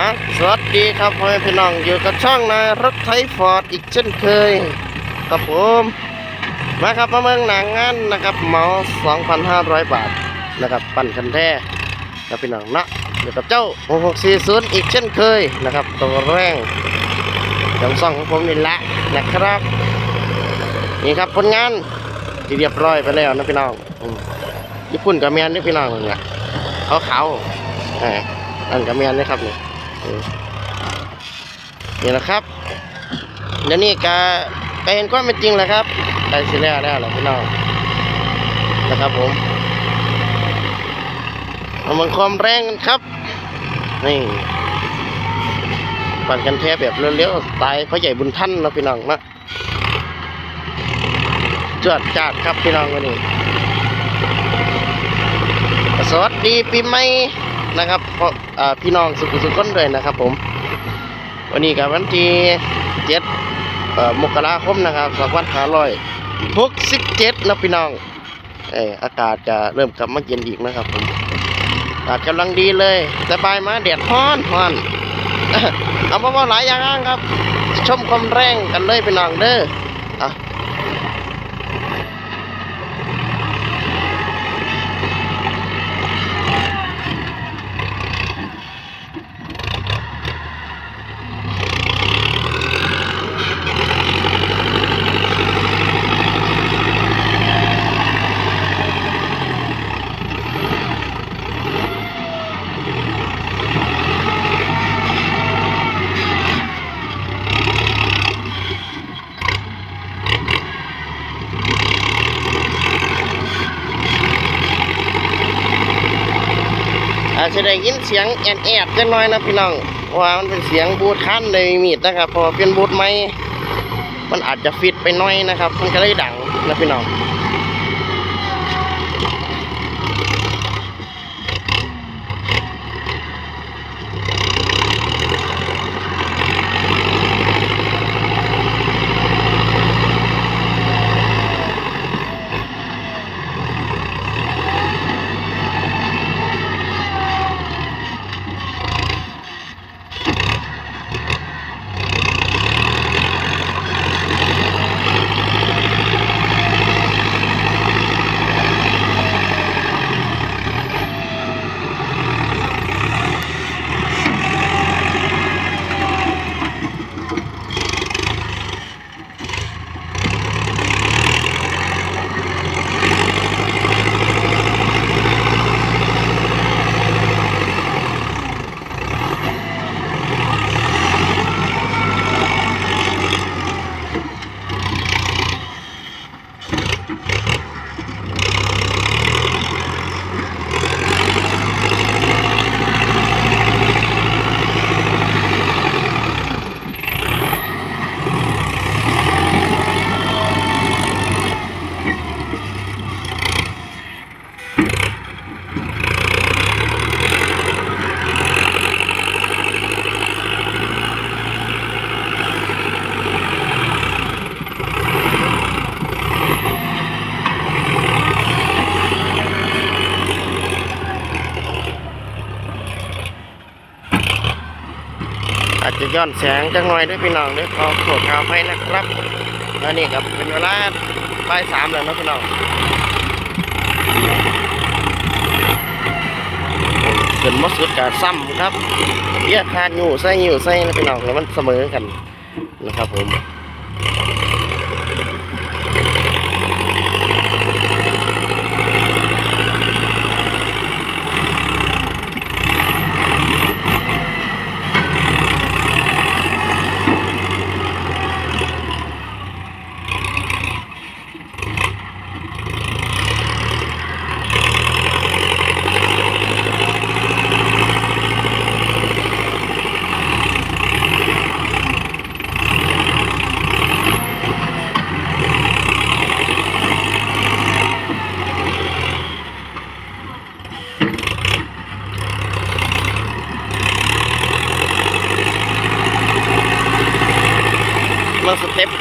อะสวัสดีครับพ่อแม่พี่น้องอยู่กับช่องนายรถไถฟอร์ดอีกเช่นเคยกับผมมาครับมาเมืองหนังงานนะครับเหมา2,500 บาทนะครับปั่นคันแท้ครับพี่น้องนะอยู่กับเจ้า 6640 อีกเช่นเคยนะครับตัวแรงจำซ่องของผมนี่แหละนะครับ นี่ครับผลงานที่เรียบร้อยไปแล้วนะพี่น้องญี่ปุ่นกับเมียนนี่พี่น้องนี่แหละเขาเขาๆอ่าอันกับเมียนนี่ครับนี่ อืมนี่นะครับเดี๋ยวนี้ก็ไปเห็นความเป็นจริงแล้วครับไปสิแล้วแล้วแหละพี่น้องนะครับผมเอามันความแรงกันครับ นี่ปั่นกันแทบแบบเร็วๆสไตล์พ่อใหญ่บุญท่านเนาะพี่น้องนะจวดจาดครับพี่น้องวันนี้สวัสดีปีใหม่ นะครับเพราะพี่น้องสุขสุขคนด้วยนะครับ ผม วันนี้กับวันที่เจ็ดมกราคมนะครับสองพันห้าร้อยหกสิบเจ็ดนะพี่น้องเอออากาศจะเริ่มกลับมาเย็นอีกนะครับผมอากาศกำลังดีเลยสบายมาแดดฮ้อนฮ้อนเอามาว่าหลายอย่างครับ ชมความแรงกันเลยพี่น้องเด้ออะ จะได้ยินเสียงแอนแอดจังน้อยนะพี่น้องเพราะว่ามันเป็นเสียงบูทคันเลยมีดนะครับเพราะว่าเป็นบูทไม้มันอาจจะฟิตไปหน้อยนะครับ มันก็เลยดังนะพี่น้อง ย้อนแสงจังหน่อยด้วยพี่น้องด้วยขอโทษขออภัยนะครับแล้วนี่ครับเป็นเวลาบ่ายสามแล้วนะพี่น้องเป็นมอสุดกาซ้ำครับเยียกคานอยู่ใส่อยู่ใส่นะพี่น้องแล้วมันเสมอกันนะครับผม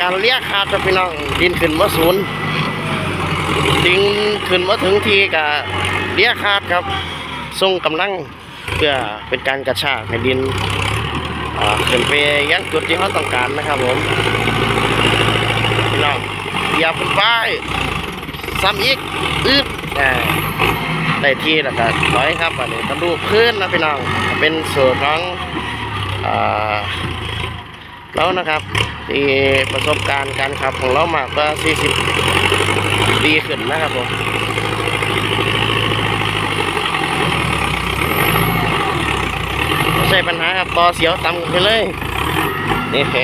การเลี้ยขาดครับพี่น้องดินขึ้นมาศูนย์ดินขึ้นมาถึงทีกับเลี้ยขาครับทรงกำลังเพื่อเป็นการกระชากให้ดินอ่าขึ้นไปยังจุดที่เขาต้องการนะครับผมพี่น้องเหยียบขึ้นไปซ้ำอีกอึดอ่าได้ที่แล้วก็ร้อยครับอันนี้กระดูกขึ้นนะพี่น้องเป็นสูตรของอ่า แล้วนะครับที่ประสบการณ์การขับของเรามากกว่า 40ปีขึ้นนะครับผมไม่ใช่ปัญหาครับต่อเสียวต่ำไปเลย นี่แฮ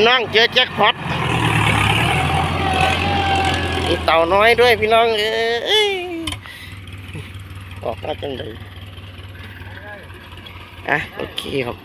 พี่น้องเจอแจ็คพอตมีเต่าน้อยด้วยพี่น้องเอ้ยออกมาจังเลยอะโอเคครับ